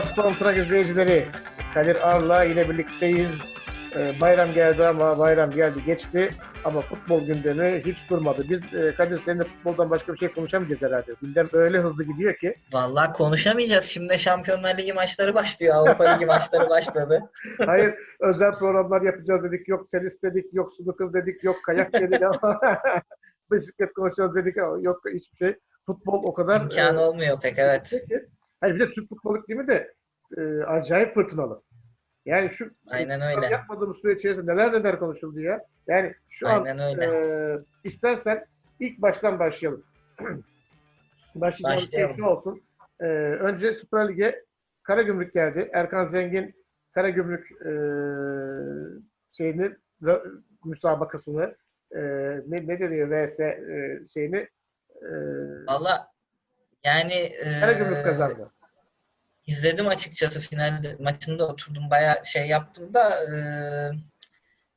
Trak izleyicileri, Kadir Ar'la yine birlikteyiz. Ee, bayram geldi ama bayram geldi geçti ama futbol gündemi hiç durmadı. Biz e, Kadir seninle futboldan başka bir şey konuşamayacağız herhalde. Gündem öyle hızlı gidiyor ki. Vallahi konuşamayacağız. Şimdi Şampiyonlar Ligi maçları başlıyor. Avrupa Ligi maçları başladı. Hayır özel programlar yapacağız dedik, yok tenis dedik, yok snooker dedik, yok kayak dedik ama bisiklet konuşacağız dedik yok hiçbir şey. Futbol o kadar... İmkanı e, olmuyor pek evet. Peki. Hayır bir de Türk futbol iklimi de e, acayip fırtınalı. Yani şu Aynen öyle. yapmadığımız süre içerisinde neler neler konuşuldu ya. Yani şu Aynen an öyle. e, istersen ilk baştan başlayalım. Başlayalım. Başlayalım. keyifli olsun. E, önce Süper Lig'e Karagümrük geldi. Erkan Zengin Karagümrük e, şeyini müsabakasını e, ne, ne deniyor VS e, şeyini e, Valla yani e, Karagümrük kazandı. izledim açıkçası final maçında oturdum bayağı şey yaptım da e,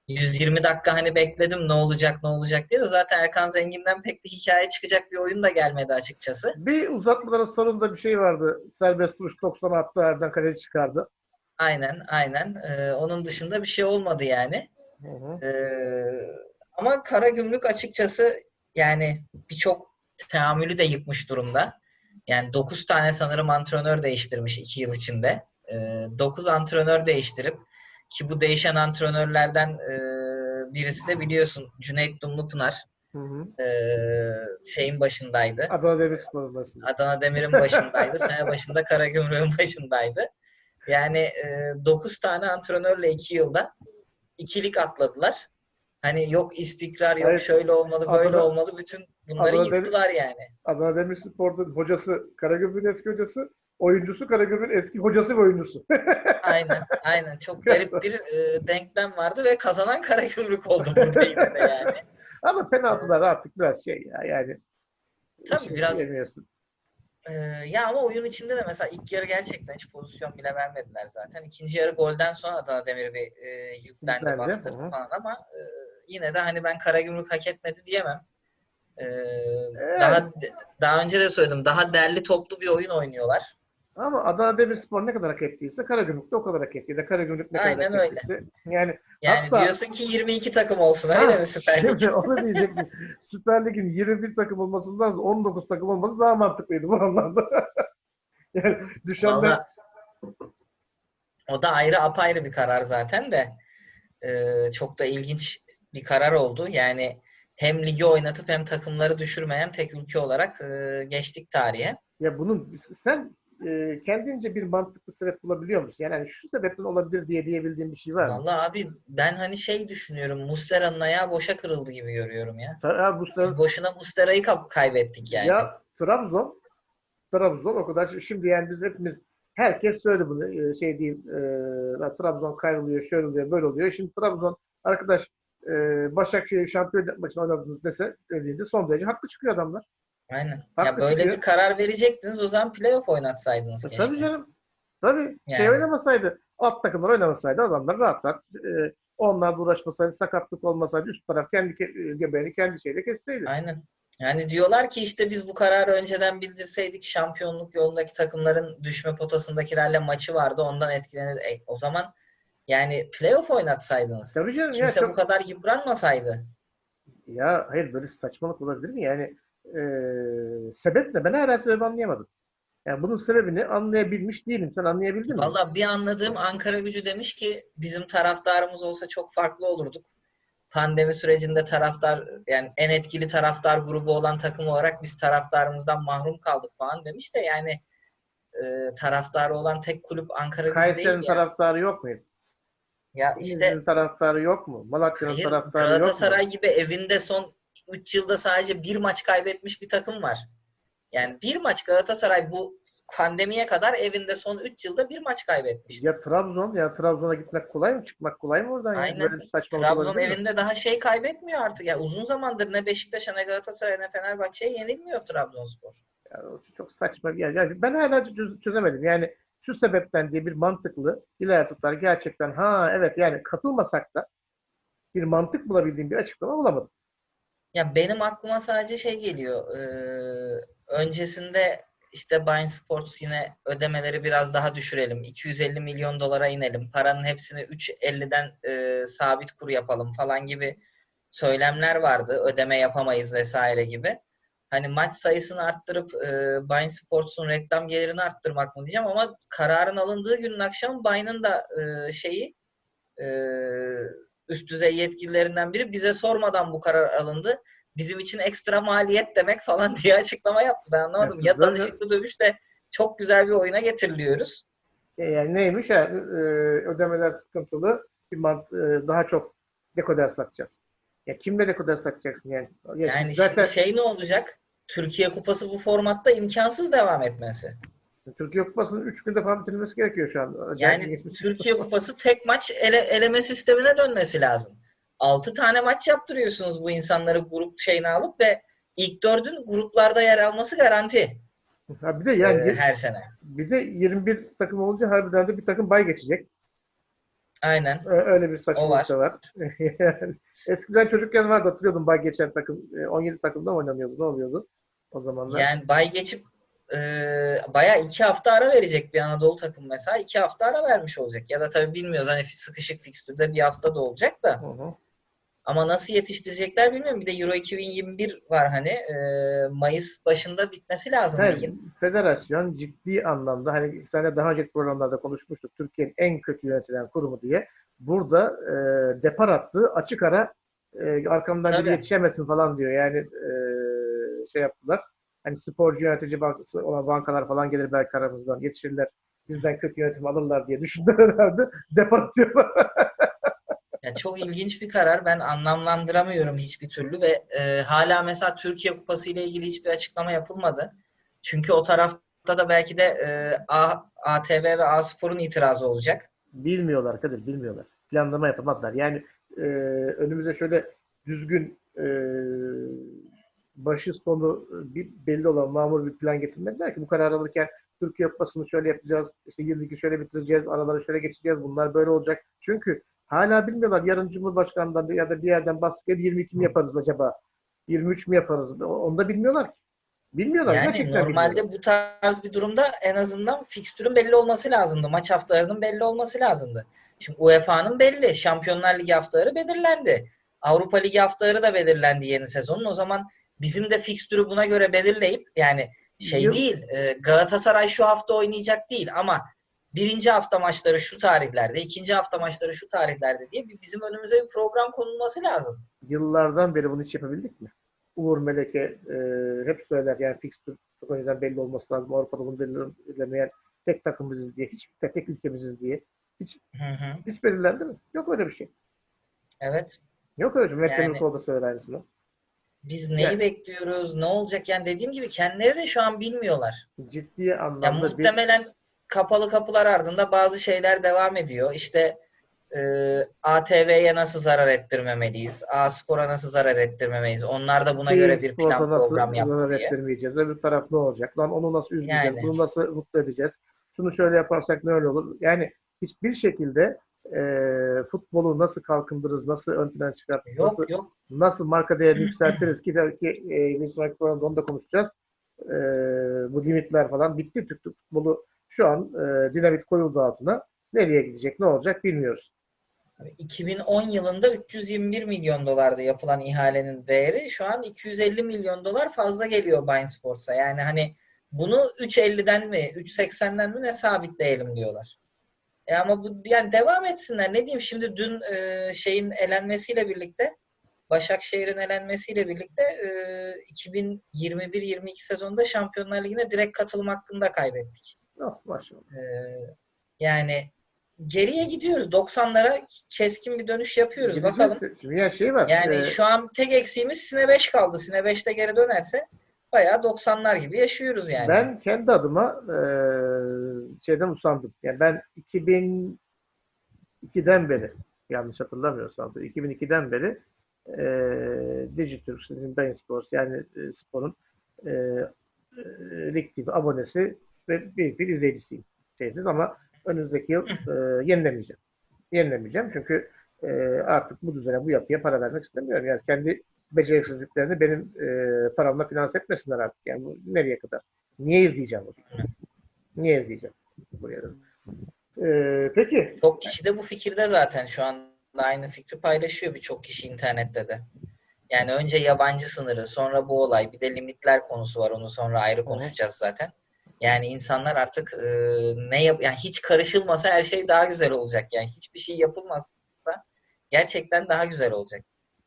120 dakika hani bekledim ne olacak ne olacak diye de zaten Erkan Zengin'den pek bir hikaye çıkacak bir oyun da gelmedi açıkçası. Bir uzatmaların sonunda bir şey vardı. Serbest vuruş 90 attı Erden kaleci çıkardı. Aynen aynen. E, onun dışında bir şey olmadı yani. Hı hı. Ee, ama Karagümrük açıkçası yani birçok teamülü de yıkmış durumda. Yani 9 tane sanırım antrenör değiştirmiş 2 yıl içinde. 9 antrenör değiştirip ki bu değişen antrenörlerden e, birisi de biliyorsun Cüneyt Dumlupınar Hı hı. e, şeyin başındaydı. Adana Demirspor'un başında. Adana Demir'in başındaydı. Sene başında Karagümrük'ün başındaydı. Yani 9 tane antrenörle 2 yılda ikilik atladılar. Hani yok istikrar, yok Hayır. şöyle olmalı, böyle Adana- olmalı. Bütün bunları Adana Demir- yıktılar yani. Adana Demirspor'un hocası Karagümrük'ün eski hocası, oyuncusu Karagümrük'ün eski hocası ve oyuncusu. Aynen, aynen. Çok garip bir e, denklem vardı ve kazanan Karagümrük oldu burada yine de yani. Ama penaltılar artık biraz şey ya yani. Tabii içine biraz- giremiyorsun. Ee, ya ama oyun içinde de mesela ilk yarı gerçekten hiç pozisyon bile vermediler zaten. İkinci yarı golden sonra Adana Demir bir e, yüklendi, Yüklendi, bastırdı hı. falan ama e, yine de hani ben Karagümrük hak etmedi diyemem. Ee, Evet. Daha daha önce de söyledim. Daha derli toplu bir oyun oynuyorlar. Ama Adana Demirspor ne kadar hak ettiyse Karagümrük de o kadar hak etti. Karagümrük ne kadar Aynen hak öyle. ettiyse. Yani Yani Hatta- diyorsun ki 22 takım olsun Ha, öyle mi Süper Lig? Onu diyecektim. Süper Lig'in 21 takım olmasından 19 takım olması daha mantıklıydı bu anlamda. yani düşenler Vallahi o da ayrı apayrı bir karar zaten de Ee, çok da ilginç bir karar oldu. Yani hem ligi oynatıp hem takımları düşürmeyen tek ülke olarak e, geçtik tarihe. ya bunun sen e, kendince bir mantıklı sebep bulabiliyor musun? Yani hani şu sebepten olabilir diye diyebildiğin bir şey var mı? Vallahi abi ben hani şey düşünüyorum. Muslera'nın ayağı boşa kırıldı gibi görüyorum ya. Ya, bu Biz boşuna Muslera'yı kaybettik yani. Ya Trabzon, Trabzon o kadar şimdi yani biz hepimiz herkes söyledi bunu e, şey değil e, "La Trabzon kayrılıyor şöyle oluyor böyle oluyor. Şimdi Trabzon arkadaş e, Başakşehir şampiyon için oynadınız dese dediğinde son derece haklı çıkıyor adamlar. Aynen. Haklı ya böyle çıkıyor. bir karar verecektiniz o zaman playoff oynatsaydınız E, keşke. tabii canım. Tabii. Şey Yani. oynamasaydı, alt takımlar oynamasaydı adamlar rahat rahat e, onlarla uğraşmasaydı, sakatlık olmasaydı üst taraf kendi ke- göbeğini kendi şeyle kesseydi. Aynen. Yani diyorlar ki işte biz bu kararı önceden bildirseydik şampiyonluk yolundaki takımların düşme potasındakilerle maçı vardı ondan etkilenir. E, o zaman yani playoff oynatsaydınız. Tabii canım ya Kimse çok- bu kadar yıpranmasaydı. Ya hayır böyle saçmalık olabilir mi? Yani e, sebep ne? Ben hala sebebi anlayamadım. Yani bunun sebebini anlayabilmiş değilim. Sen anlayabildin mi? Valla bir anladığım Ankara gücü demiş ki bizim taraftarımız olsa çok farklı olurduk. Pandemi sürecinde taraftar yani en etkili taraftar grubu olan takım olarak biz taraftarımızdan mahrum kaldık falan demiş de yani e, taraftarı olan tek kulüp Ankara gücü değil Kayseri'nin ya. taraftarı yok mu? Ya işte İzmir'in taraftarı yok mu? Malatya'nın Hayır, taraftarı yok mu? Galatasaray gibi evinde son 3 yılda sadece bir maç kaybetmiş bir takım var. Yani bir maç Galatasaray bu pandemiye kadar evinde son 3 yılda bir maç kaybetmişti. Ya Trabzon, ya Trabzon'a gitmek kolay mı? Çıkmak kolay mı oradan? Aynen. Böyle saçmalık Trabzon olabilir mi? evinde daha şey kaybetmiyor artık. Ya uzun zamandır ne Beşiktaş'a ne Galatasaray'a ne Fenerbahçe'ye yenilmiyor Trabzonspor. Ya o çok saçma bir yer. Yani ben hala çöz- çözemedim. Yani şu sebepten diye bir mantıklı ileri tutar gerçekten ha evet yani katılmasak da bir mantık bulabildiğim bir açıklama bulamadım. Ya benim aklıma sadece şey geliyor. eee, öncesinde işte Bein Sports yine ödemeleri biraz daha düşürelim. 250 milyon dolara inelim. Paranın hepsini 3.50'den e, sabit kur yapalım falan gibi söylemler vardı. Ödeme yapamayız vesaire gibi. Hani maç sayısını arttırıp e, Bein Sports'un reklam gelirini arttırmak mı diyeceğim ama kararın alındığı günün akşamı Bein'in da e, şeyi e, üst düzey yetkililerinden biri bize sormadan bu karar alındı. Bizim için ekstra maliyet demek falan diye açıklama yaptı. Ben anlamadım. Evet, ya danışıklı dövüş de çok güzel bir oyuna getiriliyoruz. E, Yani neymiş? Yani, e, ödemeler sıkıntılı. E, daha çok dekoder satacağız. Ya kimle dekoder satacaksın yani? Ya Yani zaten şey ne olacak? Türkiye Kupası bu formatta imkansız devam etmesi. Türkiye Kupası'nın 3 günde falan bitirilmesi gerekiyor şu an. Yani Türkiye Kupası tek maç ele, eleme sistemine dönmesi lazım. 6 tane maç yaptırıyorsunuz bu insanları grup şeyine alıp ve ilk dördün gruplarda yer alması garanti Ha bir de yani e, her sene. bir de 21 takım olunca harbiden de bir takım bay geçecek. Aynen. Ö- Öyle bir saçmalık da var. Eskiden çocukken vardı hatırlıyordum bay geçen takım. e, 17 takımda mı oynanıyordu? Ne oluyordu o zamanlar? Yani bay geçip e, bayağı iki hafta ara verecek bir Anadolu takım mesela. iki hafta ara vermiş olacak. Ya da tabii bilmiyoruz hani sıkışık fikstürde bir hafta da olacak da. Hı hı. Ama nasıl yetiştirecekler bilmiyorum. Bir de Euro 2021 var hani. e, Mayıs başında bitmesi lazım ligin. federasyon ciddi anlamda hani sen daha önceki programlarda konuşmuştuk Türkiye'nin en kötü yönetilen kurumu diye. Burada e, depar attığı açık ara e, arkamdan biri yetişemesin falan diyor. Yani e, şey yaptılar. Hani sporcu yönetici bankası olan bankalar falan gelir belki aramızdan yetişirler. Bizden kötü yönetim alırlar diye düşündüler herhalde. Depar atıyorlar. Ya çok ilginç bir karar. Ben anlamlandıramıyorum hiçbir türlü ve e, hala mesela Türkiye Kupası ile ilgili hiçbir açıklama yapılmadı. Çünkü o tarafta da belki de e, A, ATV ve A Spor'un itirazı olacak. Bilmiyorlar Kadir, bilmiyorlar. Planlama yapamadılar. Yani e, önümüze şöyle düzgün e, başı sonu bir belli olan mamur bir plan getirmediler ki bu karar alırken Türkiye Kupası'nı şöyle yapacağız, işte yıldaki şöyle bitireceğiz, araları şöyle geçeceğiz, bunlar böyle olacak. Çünkü hala bilmiyorlar yarın Cumhurbaşkanı'ndan ya da bir yerden baskı gelir, 22 mi yaparız acaba? 23 mi yaparız? Onu da bilmiyorlar ki. Bilmiyorlar. Yani gerçekten normalde bilmiyorlar. bu tarz bir durumda en azından fikstürün belli olması lazımdı. Maç haftalarının belli olması lazımdı. Şimdi UEFA'nın belli. Şampiyonlar Ligi haftaları belirlendi. Avrupa Ligi haftaları da belirlendi yeni sezonun. O zaman bizim de fikstürü buna göre belirleyip yani şey Yıl- değil e, Galatasaray şu hafta oynayacak değil ama birinci hafta maçları şu tarihlerde, ikinci hafta maçları şu tarihlerde diye bizim önümüze bir program konulması lazım. yıllardan beri bunu hiç yapabildik mi? Uğur Meleke e, hep söyler yani fikstür çok önceden belli olması lazım. Avrupa'da bunu belirlemeyen tek takımımızız diye, hiç tek, tek ülkemiziz diye. Hiç, Hı hı. hiç belirlendi mi? Yok öyle bir şey. Evet. Yok öyle bir şey. Mehmet Yani- söyler aynısını. Biz neyi Yani- bekliyoruz? Ne olacak? Yani dediğim gibi kendileri de şu an bilmiyorlar. Ciddi anlamda bir muhtemelen kapalı kapılar ardında bazı şeyler devam ediyor. İşte e, ATV'ye nasıl zarar ettirmemeliyiz? A Spor'a nasıl zarar ettirmemeliyiz? Onlar da buna Bein göre bir plan nasıl program yaptı zarar diye. ettirmeyeceğiz? Öbür taraf ne olacak? Lan onu nasıl üzmeyeceğiz? Yani. Bunu nasıl mutlu edeceğiz? Şunu şöyle yaparsak ne öyle olur? Yani hiçbir şekilde e, futbolu nasıl kalkındırırız, nasıl ön plana çıkartırız, nasıl Yok yok. nasıl marka değerini yükseltiriz ki belki e, bir sonraki programda onu da konuşacağız. E, bu limitler falan bitti. Türk futbolu şu an e, dinamit koyuldu altına. Nereye gidecek, ne olacak bilmiyoruz. 2010 yılında 321 milyon dolardı yapılan ihalenin değeri. Şu an 250 milyon dolar fazla geliyor Bein Sports'a. Yani hani bunu 3.50'den mi 3.80'den mi ne sabitleyelim diyorlar. E ama bu yani devam etsinler. Ne diyeyim şimdi dün e, şeyin elenmesiyle birlikte Başakşehir'in elenmesiyle birlikte e, 2021-22 sezonunda Şampiyonlar Ligi'ne direkt katılım hakkında kaybettik. Oh, maşallah. E, yani geriye gidiyoruz. 90'lara keskin bir dönüş yapıyoruz. Gideceğiz. Bakalım. Şimdi yani şey var. Yani e, şu an tek eksiğimiz Sine 5 kaldı. Sine 5'te geri dönerse bayağı 90'lar gibi yaşıyoruz yani. Ben kendi adıma e, şeyden usandım. Yani ben 2002'den beri yanlış hatırlamıyorsam da 2002'den beri e, Dijitürk, Bein Sports yani e, sporun e, e, Lig TV abonesi ve büyük bir izleyicisiyim. Şeysiz ama önümüzdeki yıl e, yenilemeyeceğim. Yenilemeyeceğim çünkü e, artık bu düzene, bu yapıya para vermek istemiyorum. Yani kendi beceriksizliklerini benim e, paramla finanse etmesinler artık. Yani bu nereye kadar? Niye izleyeceğim bunu? Niye izleyeceğim? Buraya da. Ee, peki. Çok kişi de bu fikirde zaten şu anda aynı fikri paylaşıyor birçok kişi internette de. Yani önce yabancı sınırı, sonra bu olay, bir de limitler konusu var. Onu sonra ayrı konuşacağız zaten. Yani insanlar artık e, ne yap yani hiç karışılmasa her şey daha güzel olacak. Yani hiçbir şey yapılmazsa gerçekten daha güzel olacak.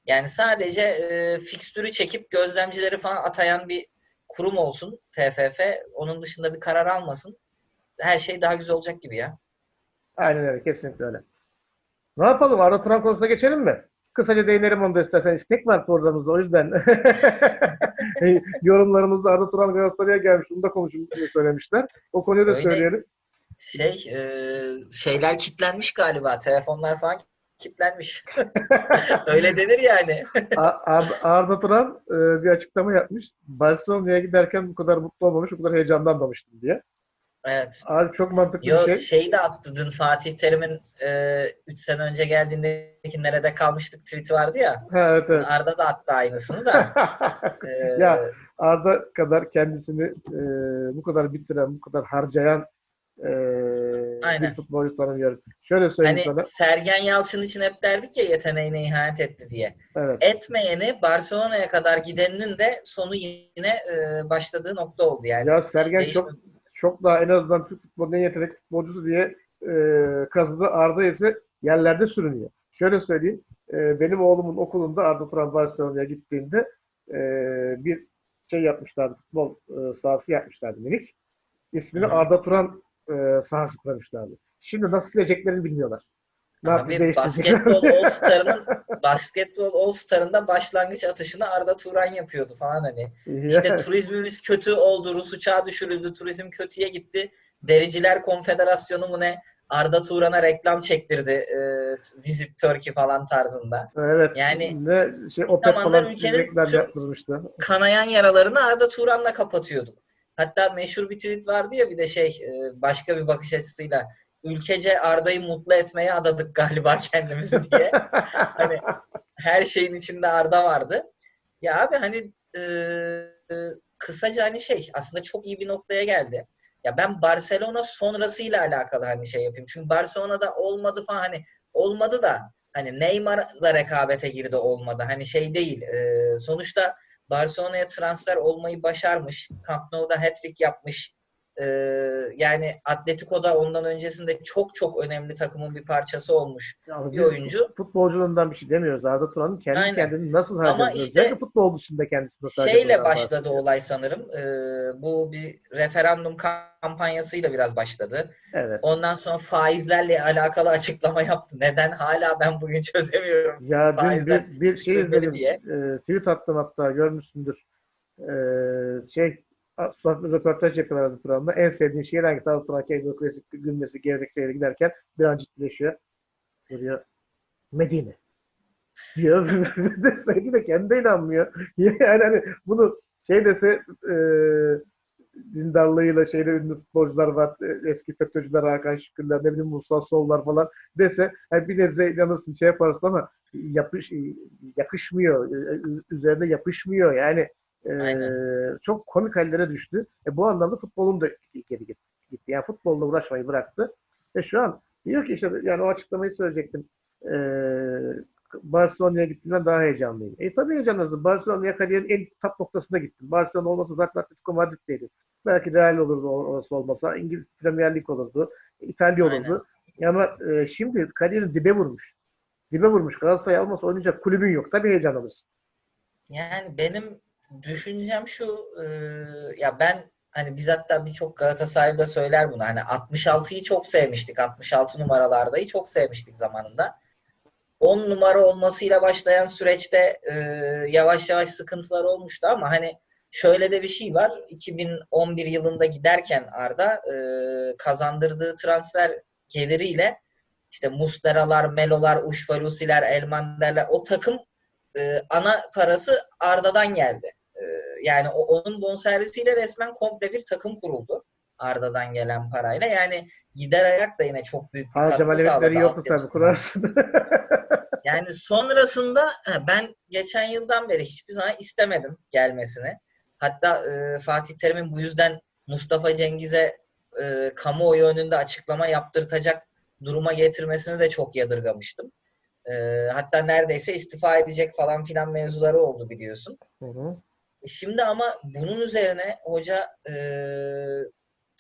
Yani sadece e, fikstürü çekip gözlemcileri falan atayan bir kurum olsun TFF. Onun dışında bir karar almasın. Her şey daha güzel olacak gibi ya. Aynen öyle. Kesinlikle öyle. Ne yapalım? Arda Turan konusuna geçelim mi? Kısaca değinelim onu da istersen. İstek var programımızda o yüzden. Yorumlarımızda Arda Turan Galatasaray'a gelmiş. Bunu da konuşun söylemişler. O konuyu da Öyle. söyleyelim. Şey e, şeyler kilitlenmiş galiba. Telefonlar falan kilitlenmiş. Öyle denir yani. A- Arda, Arda Turan e, bir açıklama yapmış. Barcelona'ya giderken bu kadar mutlu olmamış, bu kadar heyecanlanmamıştım diye. Evet. Abi çok mantıklı Yo bir şey. şeyi de attı dün Fatih Terim'in 3 sene önce geldiğindeki nerede kalmıştık tweet'i vardı ya. Ha, evet, evet. Arda da attı aynısını da. E, Ya, Arda kadar kendisini e, bu kadar bitiren, bu kadar harcayan e, Aynen. bir futbolcu tanımıyorum. Şöyle söyleyeyim hani sana. Sergen Yalçın için hep derdik ya yeteneğine ihanet etti diye. Evet. Etmeyeni Barcelona'ya kadar gideninin de sonu yine e, başladığı nokta oldu yani. Ya Sergen çok çok daha en azından Türk futbolunun en yetenekli futbolcusu diye e, kazıdı. Arda ise yerlerde sürünüyor. Şöyle söyleyeyim. e, benim oğlumun okulunda Arda Turan Barcelona'ya gittiğinde e, bir şey yapmışlardı. Futbol e, sahası yapmışlardı minik. İsmini. Arda Turan e, sahası koymuşlardı. Şimdi nasıl sileceklerini bilmiyorlar. Ne Abi basketbol All Star'ın basketbol All Star'ında başlangıç atışını Arda Turan yapıyordu falan hani. İşte turizmimiz kötü oldu, Rus uçağı düşürüldü, turizm kötüye gitti. Dericiler Konfederasyonu mu ne? Arda Turan'a reklam çektirdi. E, Visit Turkey falan tarzında. evet. Yani ne şey zamanlar falan ülkenin yaptırmıştı. Kanayan yaralarını Arda Turan'la kapatıyorduk. Hatta meşhur bir tweet vardı ya bir de şey e, başka bir bakış açısıyla. Ülkece Arda'yı mutlu etmeye adadık galiba kendimizi diye. Hani her şeyin içinde Arda vardı. Ya abi hani e, e, kısaca hani şey aslında çok iyi bir noktaya geldi. Ya ben Barcelona sonrasıyla alakalı hani şey yapayım. Çünkü Barcelona'da olmadı falan hani olmadı da hani Neymar'la rekabete girdi olmadı. Hani şey değil. e, sonuçta Barcelona'ya transfer olmayı başarmış. Camp Nou'da hat-trick yapmış. E, yani Atletico'da ondan öncesinde çok çok önemli takımın bir parçası olmuş Ya bir oyuncu. futbolculuğundan bir şey demiyoruz. Arda Turan'ın kendi Aynen. kendini nasıl Ama harcadığını, işte özellikle futbol dışında kendisi nasıl Şeyle başladı bahsediyor. olay sanırım. Ee, bu bir referandum kampanyasıyla biraz başladı. Evet. Ondan sonra faizlerle alakalı açıklama yaptı. Neden hala ben bugün çözemiyorum. Ya dün bir, bir şey izledim. diye. E, tweet attım hatta görmüşsündür. E, şey sonra röportaj yapıyorlar Turan'la. En sevdiğin şehir hangisi? Arda Turan kendi klasik gülmesi gevrek şehre giderken bir an ciddileşiyor. Diyor Medine. Diyor. Söyledi de kendi de inanmıyor. Yani hani bunu şey dese e, dindarlığıyla şeyle ünlü futbolcular var. Eski FETÖ'cüler, Hakan Şükürler, ne bileyim Musa Sollar falan dese yani bir nebze inanırsın şey yaparsın ama yapış, yakışmıyor. Üzerine yapışmıyor. Yani e, Aynen. çok komik hallere düştü. E, bu anlamda futbolun da geri gitti. Yani futbolla uğraşmayı bıraktı. Ve şu an diyor ki işte yani o açıklamayı söyleyecektim. E, Barcelona'ya gittiğimden daha heyecanlıyım. E tabii heyecanlısın. Barcelona'ya kariyerin en top noktasında gittin. Barcelona olmasa zaten Atletico Madrid'deydi. Belki Real olurdu orası olmasa. İngiliz Premier Lig olurdu. İtalya olurdu. Ama e, şimdi kariyerin dibe vurmuş. Dibe vurmuş. Galatasaray almasa oynayacak kulübün yok. Tabii heyecanlanırsın. Yani benim düşüncem şu e, ya ben hani biz hatta birçok Galatasaraylı'da söyler bunu. Hani 66'yı çok sevmiştik. 66 numaralardayı çok sevmiştik zamanında. 10 numara olmasıyla başlayan süreçte e, yavaş yavaş sıkıntılar olmuştu ama hani şöyle de bir şey var. 2011 yılında giderken Arda e, kazandırdığı transfer geliriyle işte Muslera'lar, Melo'lar, Uşfalusi'ler, Elmander'ler o takım e, ana parası Arda'dan geldi. E, yani o, onun bonservisiyle resmen komple bir takım kuruldu. Arda'dan gelen parayla. Yani gider ayak da yine çok büyük bir Harcama katkı sağladı. yoktu tabii kurarsın. Yani sonrasında ben geçen yıldan beri hiçbir zaman istemedim gelmesini. Hatta e, Fatih Terim'in bu yüzden Mustafa Cengiz'e e, kamuoyu önünde açıklama yaptırtacak duruma getirmesini de çok yadırgamıştım. E, hatta neredeyse istifa edecek falan filan mevzuları oldu biliyorsun. Hı hı. E, Şimdi ama bunun üzerine hoca e,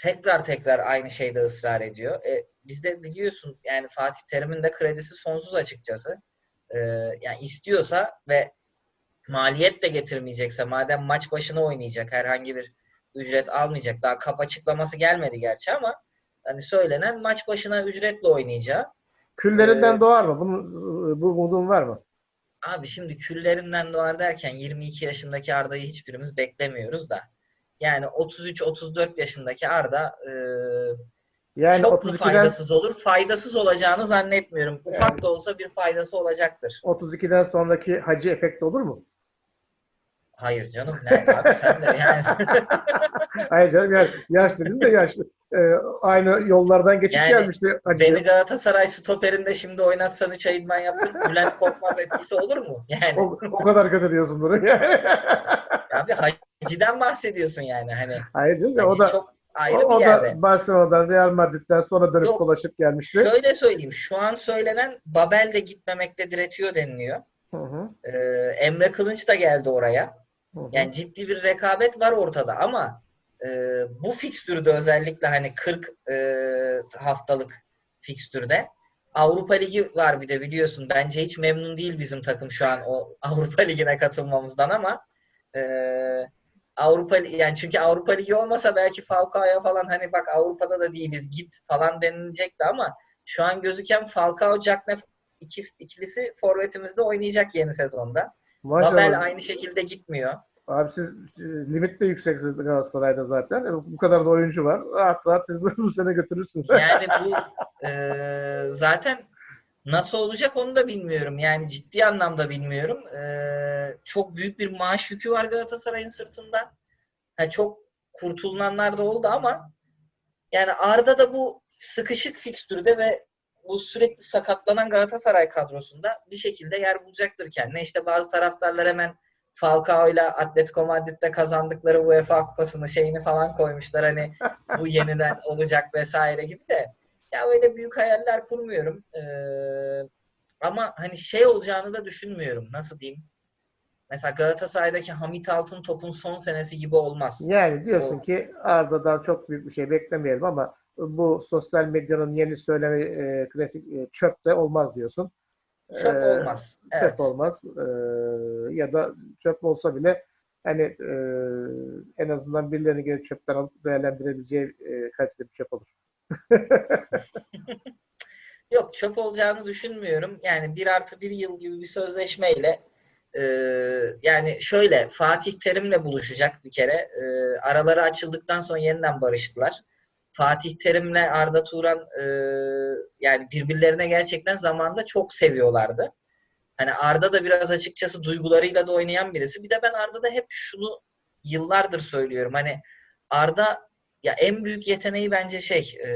tekrar tekrar aynı şeyde ısrar ediyor. E, biz de biliyorsun yani Fatih Terim'in de kredisi sonsuz açıkçası. E, yani istiyorsa ve maliyet de getirmeyecekse madem maç başına oynayacak herhangi bir ücret almayacak. Daha kap açıklaması gelmedi gerçi ama hani söylenen maç başına ücretle oynayacağı. Küllerinden Ee, doğar mı? Bunun, bu umudun var mı? Abi şimdi küllerinden doğar derken 22 yaşındaki Arda'yı hiçbirimiz beklemiyoruz da. Yani 33-34 yaşındaki Arda e, Yani çok mu 32'den, faydasız olur? Faydasız olacağını zannetmiyorum. Ufak da olsa bir faydası olacaktır. 32'den sonraki hacı efekti olur mu? Hayır canım. Ne abi sen de yani. Hayır canım yaş, yaş dedim de yaşlı. Ee, aynı yollardan geçip Yani gelmişti hacı. Beni Galatasaray stoperinde şimdi oynatsan 3 ay idman yaptım. Bülent Korkmaz etkisi olur mu? Yani O, o kadar kötü diyorsun bunu. abi Hacı'den bahsediyorsun yani. Hani Hayır canım ya, o Hacı da çok ayrı o, bir o yerde. da Barcelona'dan Real Madrid'den sonra dönüp Yok. dolaşıp gelmişti. Şöyle söyleyeyim. Şu an söylenen Babel de gitmemekte diretiyor deniliyor. Hı hı, Ee, Emre Kılınç da geldi oraya. hı hı. Yani ciddi bir rekabet var ortada ama e, bu fikstürde özellikle hani 40 e, haftalık fikstürde Avrupa Ligi var bir de biliyorsun. Bence hiç memnun değil bizim takım şu an o Avrupa Ligi'ne katılmamızdan ama e, Avrupa yani çünkü Avrupa Ligi olmasa belki Falcao'ya falan hani bak Avrupa'da da değiliz git falan denilecekti ama şu an gözüken Falcao Cagney ikisi, ikilisi forvetimizde oynayacak yeni sezonda. Maşallah. Babel aynı şekilde gitmiyor. Abi siz e, limit de yükseksiniz Galatasaray'da zaten. E, Bu kadar da oyuncu var. Rahat rahat siz bu sene götürürsünüz. Yani bu e, zaten nasıl olacak onu da bilmiyorum. Yani ciddi anlamda bilmiyorum. E, çok büyük bir maaş yükü var Galatasaray'ın sırtında. Ha, çok kurtulanlar da oldu ama yani Arda da bu sıkışık fikstürde ve bu sürekli sakatlanan Galatasaray kadrosunda bir şekilde yer bulacaktır kendine. İşte bazı taraftarlar hemen Falcao ile Atletico Madrid'de kazandıkları UEFA kupasını şeyini falan koymuşlar. Hani bu yeniden olacak vesaire gibi de. Ya öyle büyük hayaller kurmuyorum. Ee, ama hani şey olacağını da düşünmüyorum. Nasıl diyeyim? Mesela Galatasaray'daki Hamit Altın topun son senesi gibi olmaz. Yani diyorsun ki Arda'dan çok büyük bir şey beklemeyelim ama bu sosyal medyanın yeni söylemi e, klasik e, çöp de olmaz diyorsun. Çöp Ee, olmaz. Evet. Çöp olmaz. Ee, ya da çöp olsa bile hani e, en azından birilerini geri çöpten alıp değerlendirebileceği e, kaliteli bir çöp olur. Yok çöp olacağını düşünmüyorum. Yani bir artı bir yıl gibi bir sözleşmeyle e, yani şöyle Fatih Terim'le buluşacak bir kere. E, araları açıldıktan sonra yeniden barıştılar. Fatih Terim'le Arda Turan e, yani birbirlerine gerçekten zamanda çok seviyorlardı. Hani Arda da biraz açıkçası duygularıyla da oynayan birisi. Bir de ben Arda'da hep şunu yıllardır söylüyorum. Hani Arda ya en büyük yeteneği bence şey e,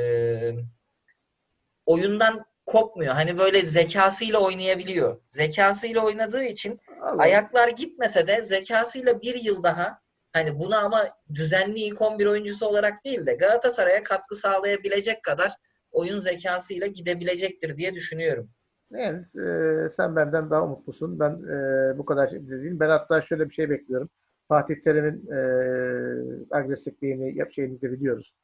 oyundan kopmuyor. Hani böyle zekasıyla oynayabiliyor. Zekasıyla oynadığı için Allah. ayaklar gitmese de zekasıyla bir yıl daha hani buna ama düzenli ilk 11 oyuncusu olarak değil de Galatasaray'a katkı sağlayabilecek kadar oyun zekasıyla gidebilecektir diye düşünüyorum. Yani, e, sen benden daha umutlusun. Ben e, bu kadar şey değilim. Ben hatta şöyle bir şey bekliyorum. Fatih Terim'in e, agresifliğini, yap şeyini de biliyoruz.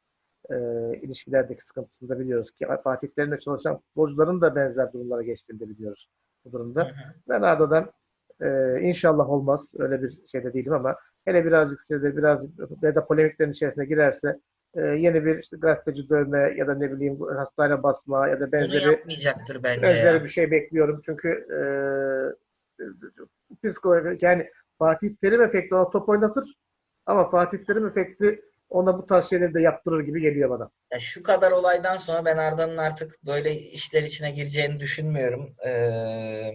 E, ilişkilerdeki sıkıntısını da biliyoruz ki Fatih Terim'le çalışan futbolcuların da benzer durumlara geçtiğini de biliyoruz bu durumda. Hı hı. Ben Arda'dan e, inşallah olmaz. Öyle bir şeyde değilim ama hele birazcık sürede biraz ya da polemiklerin içerisine girerse e, yeni bir işte gazeteci dövme ya da ne bileyim hastane basma ya da Bunu benzeri yapmayacaktır bence benzeri ya. bir şey bekliyorum. Çünkü e, psikolojik yani Fatih Terim efekti ona top oynatır ama Fatih Terim efekti ona bu tarz şeyleri de yaptırır gibi geliyor bana. Ya şu kadar olaydan sonra ben Arda'nın artık böyle işler içine gireceğini düşünmüyorum. Ee,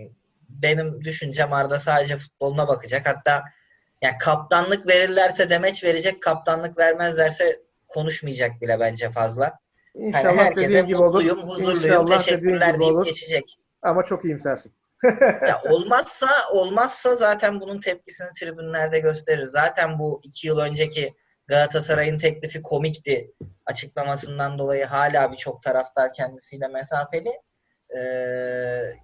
benim düşüncem Arda sadece futboluna bakacak. Hatta yani kaptanlık verirlerse demeç verecek, kaptanlık vermezlerse konuşmayacak bile bence fazla. İnşallah herkese dediğin gibi olur. mutluyum, huzurluyum, İnşallah teşekkürler deyip olur. geçecek. Ama çok iyimsersin. Ya olmazsa olmazsa zaten bunun tepkisini tribünlerde gösterir. Zaten bu iki yıl önceki Galatasaray'ın teklifi komikti açıklamasından dolayı hala birçok taraftar kendisiyle mesafeli. Ee,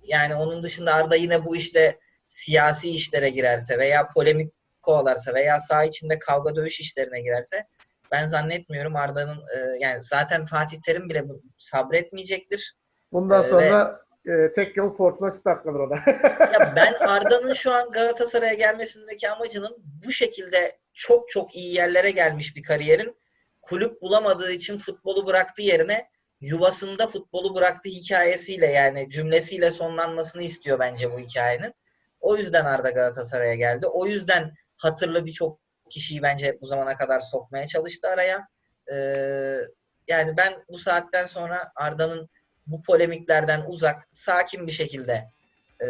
yani onun dışında Arda yine bu işte siyasi işlere girerse veya polemik kovalarsa veya saha içinde kavga dövüş işlerine girerse ben zannetmiyorum Arda'nın e, yani zaten Fatih Terim bile bu- sabretmeyecektir. Bundan Ee, sonra e, tek yol Fortuna Stark'ladır o da. Ya ben Arda'nın şu an Galatasaray'a gelmesindeki amacının bu şekilde çok çok iyi yerlere gelmiş bir kariyerin kulüp bulamadığı için futbolu bıraktığı yerine yuvasında futbolu bıraktığı hikayesiyle yani cümlesiyle sonlanmasını istiyor bence bu hikayenin. O yüzden Arda Galatasaray'a geldi. O yüzden hatırlı birçok kişiyi bence bu zamana kadar sokmaya çalıştı araya. Ee, yani ben bu saatten sonra Arda'nın bu polemiklerden uzak, sakin bir şekilde e,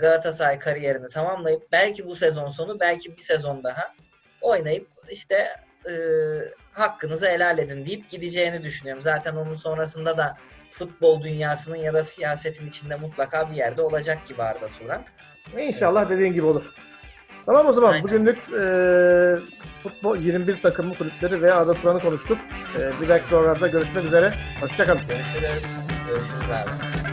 Galatasaray kariyerini tamamlayıp belki bu sezon sonu belki bir sezon daha oynayıp işte e, hakkınızı helal edin deyip gideceğini düşünüyorum. Zaten onun sonrasında da futbol dünyasının ya da siyasetin içinde mutlaka bir yerde olacak gibi Arda Turan. İnşallah dediğin gibi olur. Tamam o zaman Aynen. bugünlük e, futbol 21 takımlı kulüpleri ve Arda Turan'ı konuştuk. E, bir dahaki programda görüşmek üzere. Hoşçakalın. Görüşürüz. Görüşürüz abi.